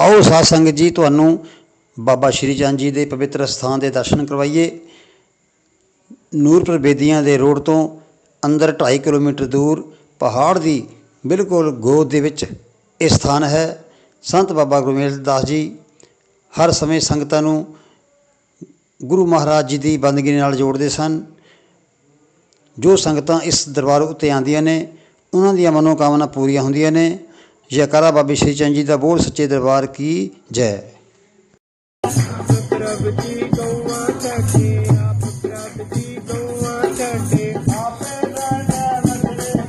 ਆਓ ਸਾਧ ਸੰਗਤ ਜੀ, ਤੁਹਾਨੂੰ ਬਾਬਾ ਸ਼੍ਰੀ ਚੰਦ ਜੀ ਦੇ ਪਵਿੱਤਰ ਸਥਾਨ ਦੇ ਦਰਸ਼ਨ ਕਰਵਾਈਏ। ਨੂਰਪੁਰ ਬੇਦੀਆਂ ਦੇ ਰੋਡ ਤੋਂ ਅੰਦਰ 2.5 ਕਿਲੋਮੀਟਰ ਦੂਰ ਪਹਾੜ ਦੀ ਬਿਲਕੁਲ ਗੋਦ ਦੇ ਵਿੱਚ ਇਹ ਸਥਾਨ ਹੈ। ਸੰਤ ਬਾਬਾ ਗੁਰਮੇਲ ਦਾਸ ਜੀ ਹਰ ਸਮੇਂ ਸੰਗਤਾਂ ਨੂੰ ਗੁਰੂ ਮਹਾਰਾਜ ਜੀ ਦੀ ਬੰਦਗੀ ਨਾਲ ਜੋੜਦੇ ਸਨ। ਜੋ ਸੰਗਤਾਂ ਇਸ ਦਰਬਾਰ ਉੱਤੇ ਆਉਂਦੀਆਂ ਨੇ, ਉਹਨਾਂ ਦੀਆਂ ਮਨੋਕਾਮਨਾ ਪੂਰੀਆਂ ਹੁੰਦੀਆਂ ਨੇ। ਜੈਕਾਰਾ ਬਾਬੇ ਸ਼੍ਰੀ ਚੰਦ ਜੀ ਦਾ ਬੋਲ ਸੱਚੇ ਦਰਬਾਰ ਕੀ ਜੈ ਪ੍ਰਭ ਜੀ ਗਊਆਂ ਛੱਡੇ ਆਪ ਪ੍ਰਭ ਜੀ ਗਊਆਂ ਛੱਡੇ ਆਪੇ ਦਾਣਾ ਲੱਗਦੇ ਨੇ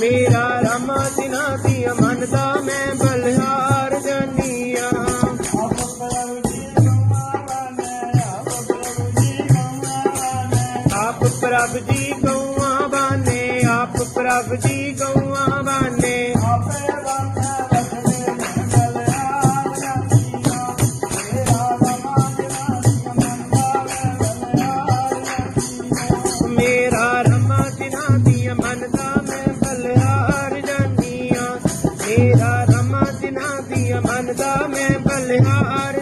ਮੇਰਾ ਰਮ ਜਿਨਾ ਦੀ ਮਨ ਦਾ ਮੈਂ ਪ੍ਰਭ ਜੀ ਗਊਆਂ ਬਾਨੇ, ਆਪ ਪ੍ਰਭ ਜੀ ਗਊਆਂ ਬਾਨੇ। ਮੇਰਾ ਰਮਾ ਜਿਨਾ ਦੀਆਂ ਮਨ ਮੈਂ ਬਲਿਹਾਰ ਜਾਨੀਆਂ ਮੇਰਾ ਰਮਾ ਜਿਨਾ ਦੀਆਂ ਮਨ ਮੈਂ ਬਲਿਹਾਰ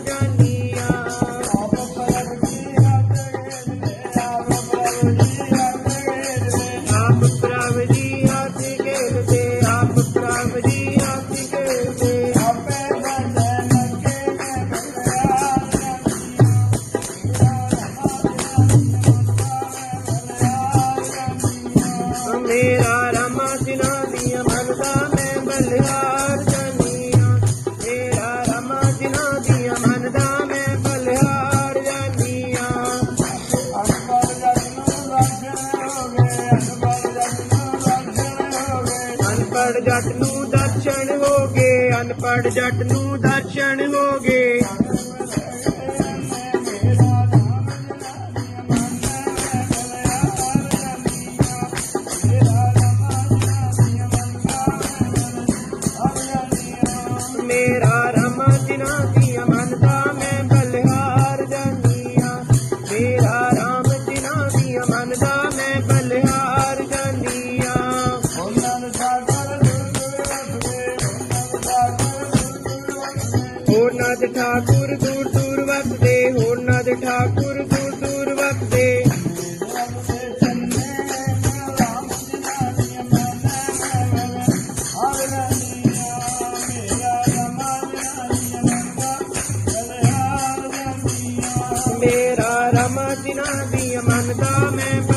ਮੇਰਾ ਰਮਾ ਜਿਨਾ ਦੀਆਂ ਮਨ ਮੈਂ ਬਲਿਹਾਰ ਜਾਨੀਆਂ। ਮੇਰਾ ਰਮਾ ਜਿਨਾ ਦੀਆਂ ਮਨ ਮੈਂ ਬਲਿਹਾਰ ਜਾਨੀਆਂ। ਅਨਪੜ ਜੱਟ ਨੂੰ ਦਰਸ਼ਨ ਹੋ ਗਏ। ਅਨਪੜ ਜੱਟ ਨੂੰ ਦਰਸ਼ਨ ਹੋ ਗਏ। ਮੇਰਾ ਹੋ ਦੇ ਠਾਕੁਰ ਦੂਰ ਦੂਰ ਵਸਦੇ ਹੋਰਨਾਂ ਦੇ ਠਾਕੁਰ ਦੂਰ ਦੂਰ ਵਸਦੇ। ਮੇਰਾ ਰਮਾ ਜਿਨਾ ਦੀ ਮੰਨਦਾ ਮੈਂ